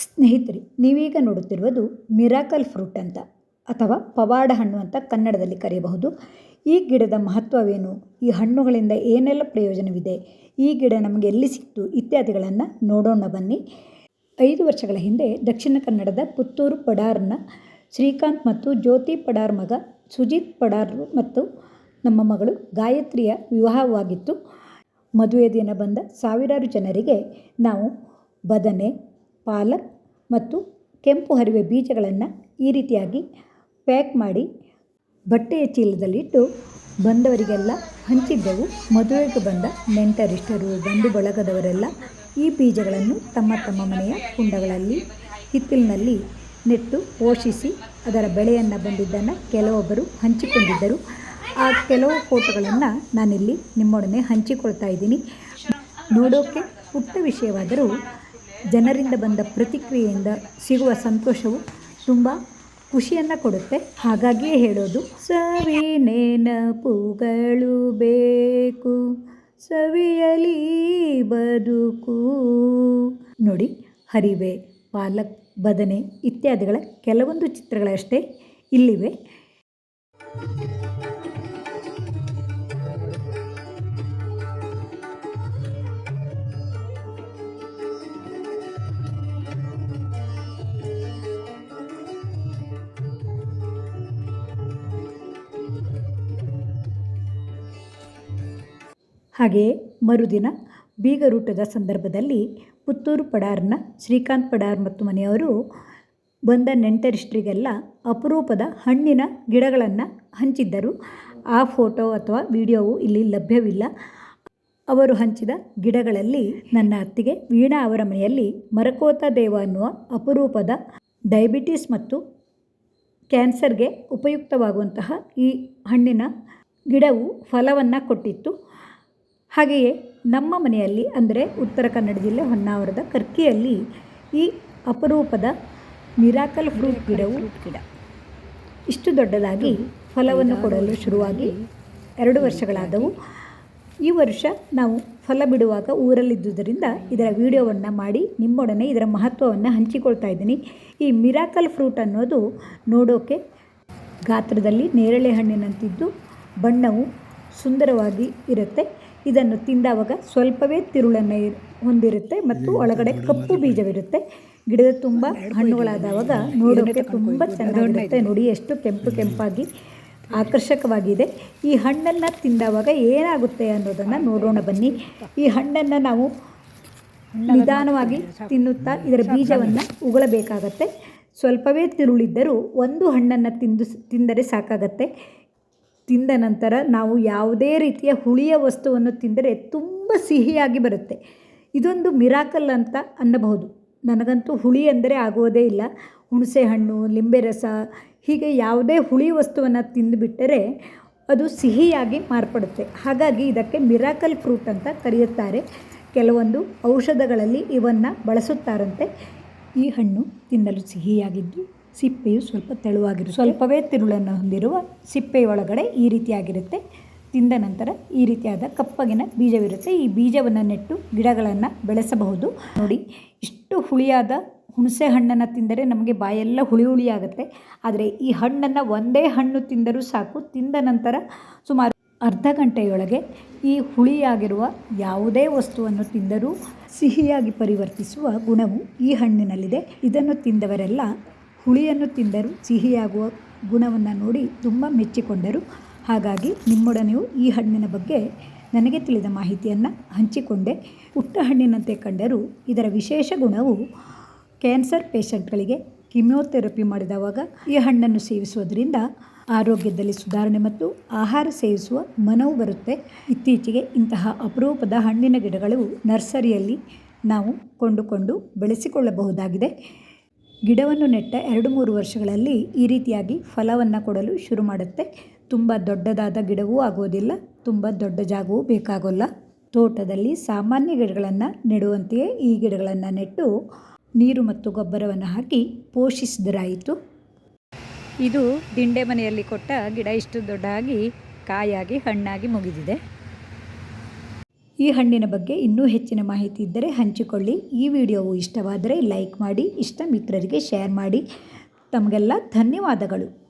ಸ್ನೇಹಿತರೆ, ನೀವೀಗ ನೋಡುತ್ತಿರುವುದು ಮಿರಾಕಲ್ ಫ್ರೂಟ್ ಅಂತ ಅಥವಾ ಪವಾಡ ಹಣ್ಣು ಅಂತ ಕನ್ನಡದಲ್ಲಿ ಕರೆಯಬಹುದು. ಈ ಗಿಡದ ಮಹತ್ವವೇನು? ಈ ಹಣ್ಣುಗಳಿಂದ ಏನೆಲ್ಲ ಪ್ರಯೋಜನವಿದೆ? ಈ ಗಿಡ ನಮಗೆ ಎಲ್ಲಿ ಸಿಕ್ತು? ಇತ್ಯಾದಿಗಳನ್ನು ನೋಡೋಣ ಬನ್ನಿ. ಐದು ವರ್ಷಗಳ ಹಿಂದೆ ದಕ್ಷಿಣ ಕನ್ನಡದ ಪುತ್ತೂರು ಪಡಾರ್ನ ಶ್ರೀಕಾಂತ್ ಮತ್ತು ಜ್ಯೋತಿ ಪಡಾರ್ ಮಗ ಸುಜಿತ್ ಪಡಾರ್ ಮತ್ತು ನಮ್ಮ ಮಗಳು ಗಾಯತ್ರಿಯ ವಿವಾಹವಾಗಿತ್ತು. ಮದುವೆ ದಿನ ಬಂದ ಸಾವಿರಾರು ಜನರಿಗೆ ನಾವು ಬದನೆ ಪಾಲಕ್ ಮತ್ತು ಕೆಂಪು ಹರಿವೆ ಬೀಜಗಳನ್ನು ಈ ರೀತಿಯಾಗಿ ಪ್ಯಾಕ್ ಮಾಡಿ ಬಟ್ಟೆಯ ಚೀಲದಲ್ಲಿಟ್ಟು ಬಂದವರಿಗೆಲ್ಲ ಹಂಚಿದ್ದೆವು. ಮದುವೆಗೆ ಬಂದ ನೆಂಟರಿಷ್ಟರು, ಬಂಧು ಬಳಗದವರೆಲ್ಲ ಈ ಬೀಜಗಳನ್ನು ತಮ್ಮ ತಮ್ಮ ಮನೆಯ ಕುಂಡಗಳಲ್ಲಿ, ಹಿತ್ತಿಲಿನಲ್ಲಿ ನೆಟ್ಟು ಪೋಷಿಸಿ ಅದರ ಬೆಳೆಯನ್ನು ಬಂದಿದ್ದನ್ನು ಕೆಲವೊಬ್ಬರು ಹಂಚಿಕೊಂಡಿದ್ದರು. ಆ ಕೆಲವು ಫೋಟೋಗಳನ್ನು ನಾನಿಲ್ಲಿ ನಿಮ್ಮೊಡನೆ ಹಂಚಿಕೊಳ್ತಾ ಇದ್ದೀನಿ. ನೋಡೋಕ್ಕೆ ಪುಟ್ಟ ವಿಷಯವಾದರೂ ಜನರಿಂದ ಬಂದ ಪ್ರತಿಕ್ರಿಯೆಯಿಂದ ಸಿಗುವ ಸಂತೋಷವು ತುಂಬ ಖುಷಿಯನ್ನು ಕೊಡುತ್ತೆ. ಹಾಗಾಗಿಯೇ ಹೇಳೋದು ಸವಿ ನೆನಪುಗಳು ಬೇಕು, ಸವಿಯಲಿ ಬದುಕು. ನೋಡಿ, ಹರಿವೆ, ಪಾಲಕ್, ಬದನೆ ಇತ್ಯಾದಿಗಳ ಕೆಲವೊಂದು ಚಿತ್ರಗಳಷ್ಟೇ ಇಲ್ಲಿವೆ. ಹಾಗೆಯೇ ಮರುದಿನ ಬೀಗರೂಟದ ಸಂದರ್ಭದಲ್ಲಿ ಪುತ್ತೂರು ಪಡಾರ್ನ ಶ್ರೀಕಾಂತ್ ಪಡಾರ್ ಮತ್ತು ಮನೆಯವರು ಬಂದ ನೆಂಟರಿಷ್ಟರಿಗೆಲ್ಲ ಅಪರೂಪದ ಹಣ್ಣಿನ ಗಿಡಗಳನ್ನು ಹಂಚಿದ್ದರು. ಆ ಫೋಟೋ ಅಥವಾ ವಿಡಿಯೋವು ಇಲ್ಲಿ ಲಭ್ಯವಿಲ್ಲ. ಅವರು ಹಂಚಿದ ಗಿಡಗಳಲ್ಲಿ ನನ್ನ ಅತ್ತಿಗೆ ವೀಣಾ ಅವರ ಮನೆಯಲ್ಲಿ ಮರಕೋತ ದೇವ ಅನ್ನುವ ಅಪರೂಪದ ಡಯಾಬಿಟೀಸ್ ಮತ್ತು ಕ್ಯಾನ್ಸರ್ಗೆ ಉಪಯುಕ್ತವಾಗುವಂತಹ ಈ ಹಣ್ಣಿನ ಗಿಡವು ಫಲವನ್ನು ಕೊಟ್ಟಿತ್ತು. ಹಾಗೆಯೇ ನಮ್ಮ ಮನೆಯಲ್ಲಿ, ಅಂದರೆ ಉತ್ತರ ಕನ್ನಡ ಜಿಲ್ಲೆ ಹೊನ್ನಾವರದ ಕರ್ಕಿಯಲ್ಲಿ, ಈ ಅಪರೂಪದ ಮಿರಾಕಲ್ ಫ್ರೂಟ್ ಗಿಡವು ಗಿಡ. ಇಷ್ಟು ದೊಡ್ಡದಾಗಿ ಫಲವನ್ನು ಕೊಡಲು ಶುರುವಾಗಿ ಎರಡು ವರ್ಷಗಳಾದವು. ಈ ವರ್ಷ ನಾವು ಫಲ ಬಿಡುವಾಗ ಊರಲ್ಲಿದ್ದುದರಿಂದ ಇದರ ವಿಡಿಯೋವನ್ನು ಮಾಡಿ ನಿಮ್ಮೊಡನೆ ಇದರ ಮಹತ್ವವನ್ನು ಹಂಚಿಕೊಳ್ತಾ ಇದ್ದೀನಿ. ಈ ಮಿರಾಕಲ್ ಫ್ರೂಟ್ ಅನ್ನೋದು ನೋಡೋಕೆ ಗಾತ್ರದಲ್ಲಿ ನೇರಳೆ ಹಣ್ಣಿನಂತಿದ್ದು ಬಣ್ಣವು ಸುಂದರವಾಗಿ ಇರುತ್ತೆ. ಇದನ್ನು ತಿಂದಾವಾಗ ಸ್ವಲ್ಪವೇ ತಿರುಳನ್ನು ಹೊಂದಿರುತ್ತೆ ಮತ್ತು ಒಳಗಡೆ ಕಪ್ಪು ಬೀಜವಿರುತ್ತೆ. ಗಿಡದ ತುಂಬ ಹಣ್ಣುಗಳಾದವಾಗ ನೋಡೋಕ್ಕೆ ತುಂಬ ಚೆನ್ನಾಗಿರುತ್ತೆ. ನೋಡಿ ಎಷ್ಟು ಕೆಂಪು ಕೆಂಪಾಗಿ ಆಕರ್ಷಕವಾಗಿದೆ. ಈ ಹಣ್ಣನ್ನು ತಿಂದಾವಾಗ ಏನಾಗುತ್ತೆ ಅನ್ನೋದನ್ನು ನೋಡೋಣ ಬನ್ನಿ. ಈ ಹಣ್ಣನ್ನು ನಾವು ನಿಧಾನವಾಗಿ ತಿನ್ನುತ್ತಾ ಇದರ ಬೀಜವನ್ನು ಉಗುಳಬೇಕಾಗತ್ತೆ. ಸ್ವಲ್ಪವೇ ತಿರುಳಿದ್ದರೂ ಒಂದು ಹಣ್ಣನ್ನು ತಿಂದು ತಿಂದರೆ ಸಾಕಾಗತ್ತೆ. ತಿಂದ ನಂತರ ನಾವು ಯಾವುದೇ ರೀತಿಯ ಹುಳಿಯ ವಸ್ತುವನ್ನು ತಿಂದರೆ ತುಂಬ ಸಿಹಿಯಾಗಿ ಬರುತ್ತೆ. ಇದೊಂದು ಮಿರಾಕಲ್ ಅಂತ ಅನ್ನಬಹುದು. ನನಗಂತೂ ಹುಳಿ ಅಂದರೆ ಆಗುವುದೇ ಇಲ್ಲ. ಹುಣಸೆ ಹಣ್ಣು, ಲಿಂಬೆ ರಸ, ಹೀಗೆ ಯಾವುದೇ ಹುಳಿ ವಸ್ತುವನ್ನು ತಿಂದುಬಿಟ್ಟರೆ ಅದು ಸಿಹಿಯಾಗಿ ಮಾರ್ಪಡುತ್ತೆ. ಹಾಗಾಗಿ ಇದಕ್ಕೆ ಮಿರಾಕಲ್ ಫ್ರೂಟ್ ಅಂತ ಕರೆಯುತ್ತಾರೆ. ಕೆಲವೊಂದು ಔಷಧಗಳಲ್ಲಿ ಇವನ್ನು ಬಳಸುತ್ತಾರಂತೆ. ಈ ಹಣ್ಣು ತಿನ್ನಲು ಸಿಹಿಯಾಗಿದ್ದು ಸಿಪ್ಪೆಯು ಸ್ವಲ್ಪ ತೆಳುವಾಗಿರುತ್ತೆ. ಸ್ವಲ್ಪವೇ ತಿರುಳನ್ನು ಹೊಂದಿರುವ ಸಿಪ್ಪೆಯೊಳಗಡೆ ಈ ರೀತಿಯಾಗಿರುತ್ತೆ. ತಿಂದ ನಂತರ ಈ ರೀತಿಯಾದ ಕಪ್ಪಗಿನ ಬೀಜವಿರುತ್ತೆ. ಈ ಬೀಜವನ್ನು ನೆಟ್ಟು ಗಿಡಗಳನ್ನು ಬೆಳೆಸಬಹುದು. ನೋಡಿ, ಇಷ್ಟು ಹುಳಿಯಾದ ಹುಣಸೆ ಹಣ್ಣನ್ನು ತಿಂದರೆ ನಮಗೆ ಬಾಯೆಲ್ಲ ಹುಳಿ ಹುಳಿ ಆಗುತ್ತೆ ಆದರೆ ಈ ಹಣ್ಣನ್ನು ಒಂದೇ ಹಣ್ಣು ತಿಂದರೂ ಸಾಕು. ತಿಂದ ನಂತರ ಸುಮಾರು ಅರ್ಧ ಗಂಟೆಯೊಳಗೆ ಈ ಹುಳಿಯಾಗಿರುವ ಯಾವುದೇ ವಸ್ತುವನ್ನು ತಿಂದರೂ ಸಿಹಿಯಾಗಿ ಪರಿವರ್ತಿಸುವ ಗುಣವು ಈ ಹಣ್ಣಿನಲ್ಲಿದೆ. ಇದನ್ನು ತಿಂದವರೆಲ್ಲ ಹುಳಿಯನ್ನು ತಿಂದರೂ ಸಿಹಿಯಾಗುವ ಗುಣವನ್ನು ನೋಡಿ ತುಂಬ ಮೆಚ್ಚಿಕೊಂಡರು. ಹಾಗಾಗಿ ನಿಮ್ಮೊಡನೆಯೂ ಈ ಹಣ್ಣಿನ ಬಗ್ಗೆ ನನಗೆ ತಿಳಿದ ಮಾಹಿತಿಯನ್ನು ಹಂಚಿಕೊಂಡೆ. ಪುಟ್ಟ ಹಣ್ಣಿನಂತೆ ಕಂಡರೂ ಇದರ ವಿಶೇಷ ಗುಣವು ಕ್ಯಾನ್ಸರ್ ಪೇಷಂಟ್ಗಳಿಗೆ ಕಿಮಿಯೋಥೆರಪಿ ಮಾಡಿದವಾಗ ಈ ಹಣ್ಣನ್ನು ಸೇವಿಸುವುದರಿಂದ ಆರೋಗ್ಯದಲ್ಲಿ ಸುಧಾರಣೆ ಮತ್ತು ಆಹಾರ ಸೇವಿಸುವ ಮನವು ಬರುತ್ತೆ. ಇತ್ತೀಚೆಗೆ ಇಂತಹ ಅಪರೂಪದ ಹಣ್ಣಿನ ಗಿಡಗಳು ನರ್ಸರಿಯಲ್ಲಿ ನಾವು ಕೊಂಡುಕೊಂಡು ಬೆಳೆಸಿಕೊಳ್ಳಬಹುದಾಗಿದೆ. ಗಿಡವನ್ನು ನೆಟ್ಟ ಎರಡು ಮೂರು ವರ್ಷಗಳಲ್ಲಿ ಈ ರೀತಿಯಾಗಿ ಫಲವನ್ನು ಕೊಡಲು ಶುರು ಮಾಡುತ್ತೆ. ತುಂಬ ದೊಡ್ಡದಾದ ಗಿಡವೂ ಆಗೋದಿಲ್ಲ, ತುಂಬ ದೊಡ್ಡ ಜಾಗವೂ ಬೇಕಾಗೋಲ್ಲ. ತೋಟದಲ್ಲಿ ಸಾಮಾನ್ಯ ಗಿಡಗಳನ್ನು ನೆಡುವಂತೆಯೇ ಈ ಗಿಡಗಳನ್ನು ನೆಟ್ಟು ನೀರು ಮತ್ತು ಗೊಬ್ಬರವನ್ನು ಹಾಕಿ ಪೋಷಿಸಿದರಾಯಿತು. ಇದು ದಿಂಡೆ ಮನೆಯಲ್ಲಿ ಕೊಟ್ಟ ಗಿಡ ಇಷ್ಟು ದೊಡ್ಡಾಗಿ ಕಾಯಾಗಿ, ಹಣ್ಣಾಗಿ ಮುಗಿದಿದೆ. ಈ ಹಣ್ಣಿನ ಬಗ್ಗೆ ಇನ್ನೂ ಹೆಚ್ಚಿನ ಮಾಹಿತಿ ಇದ್ದರೆ ಹಂಚಿಕೊಳ್ಳಿ. ಈ ವಿಡಿಯೋವು ಇಷ್ಟವಾದರೆ ಲೈಕ್ ಮಾಡಿ ಇಷ್ಟ ಮಿತ್ರರಿಗೆ ಶೇರ್ ಮಾಡಿ. ತಮಗೆಲ್ಲ ಧನ್ಯವಾದಗಳು.